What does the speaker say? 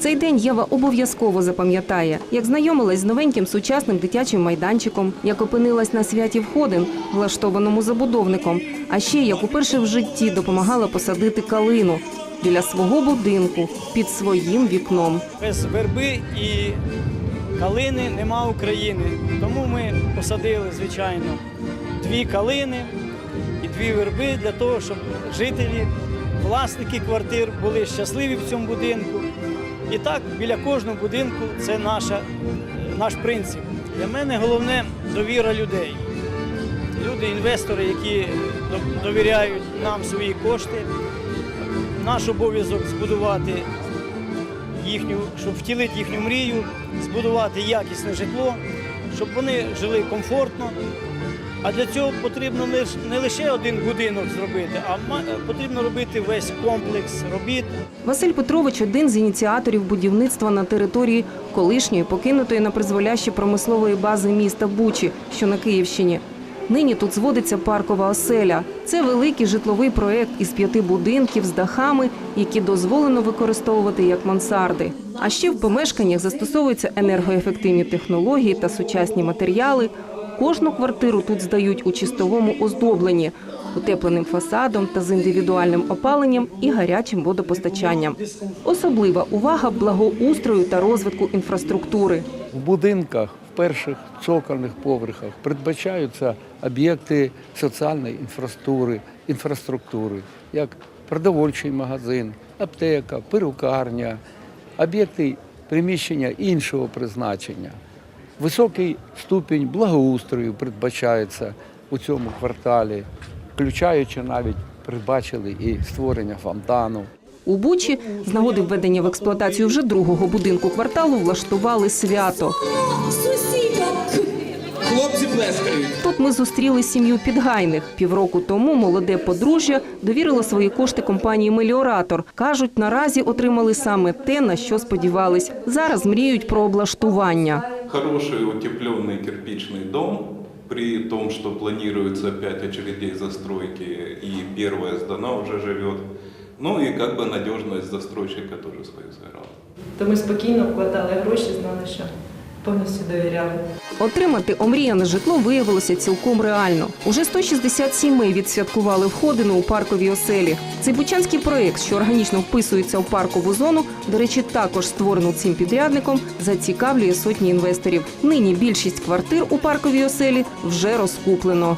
Цей день Єва обов'язково запам'ятає, як знайомилась з новеньким сучасним дитячим майданчиком, як опинилась на святі входин, влаштованому забудовником, а ще як уперше в житті допомагала посадити калину біля свого будинку під своїм вікном. Без верби і калини нема України. Тому ми посадили, звичайно, дві калини і дві верби для того, щоб жителі, власники квартир були щасливі в цьому будинку. І так, біля кожного будинку це наша, наш принцип. Для мене головне довіра людей. Люди, інвестори, які довіряють нам свої кошти. Наш обов'язок збудувати їхню, щоб втілити їхню мрію, збудувати якісне житло, щоб вони жили комфортно. А для цього потрібно не лише один будинок зробити, а ма- потрібно робити весь комплекс робіт. Василь Петрович один з ініціаторів будівництва на території колишньої покинутої на призволяще промислової бази міста Бучі, що на Київщині. Нині тут зводиться паркова оселя. Це великий житловий проект із п'яти будинків з дахами, які дозволено використовувати як мансарди. А ще в помешканнях застосовуються енергоефективні технології та сучасні матеріали. Кожну квартиру тут здають у чистовому оздобленні, утепленим фасадом та з індивідуальним опаленням і гарячим водопостачанням. Особлива увага благоустрою та розвитку інфраструктури. В будинках в перших цокольних поверхах передбачаються об'єкти соціальної інфраструктури, інфраструктури, як продовольчий магазин, аптека, перукарня, об'єкти приміщення іншого призначення. Високий ступінь благоустрою передбачається у цьому кварталі, включаючи навіть передбачили і створення фонтану. У Бучі з нагоди введення в експлуатацію вже другого будинку кварталу влаштували свято. Хлопці плескають. Тут ми зустріли сім'ю підгайних. Півроку тому молоде подружжя довірило свої кошти компанії Меліоратор. кажуть, наразі отримали саме те, на що сподівались. Зараз мріють про облаштування Хороший утепленный кирпичный дом, при том, что планируется 5 очередей застройки и первая сдана уже живет. Ну и как бы надежность застройщика тоже свою сыграла. То ми спокійно вкладали гроші, знали, що повністю довіряли. Отримати омріяне житло виявилося цілком реально. Уже 160 сімей відсвяткували входину у парковій оселі. Цей бучанський проєкт, що органічно вписується у паркову зону, до речі, також створено цим підрядником, зацікавлює сотні інвесторів. Нині більшість квартир у парковій оселі вже розкуплено.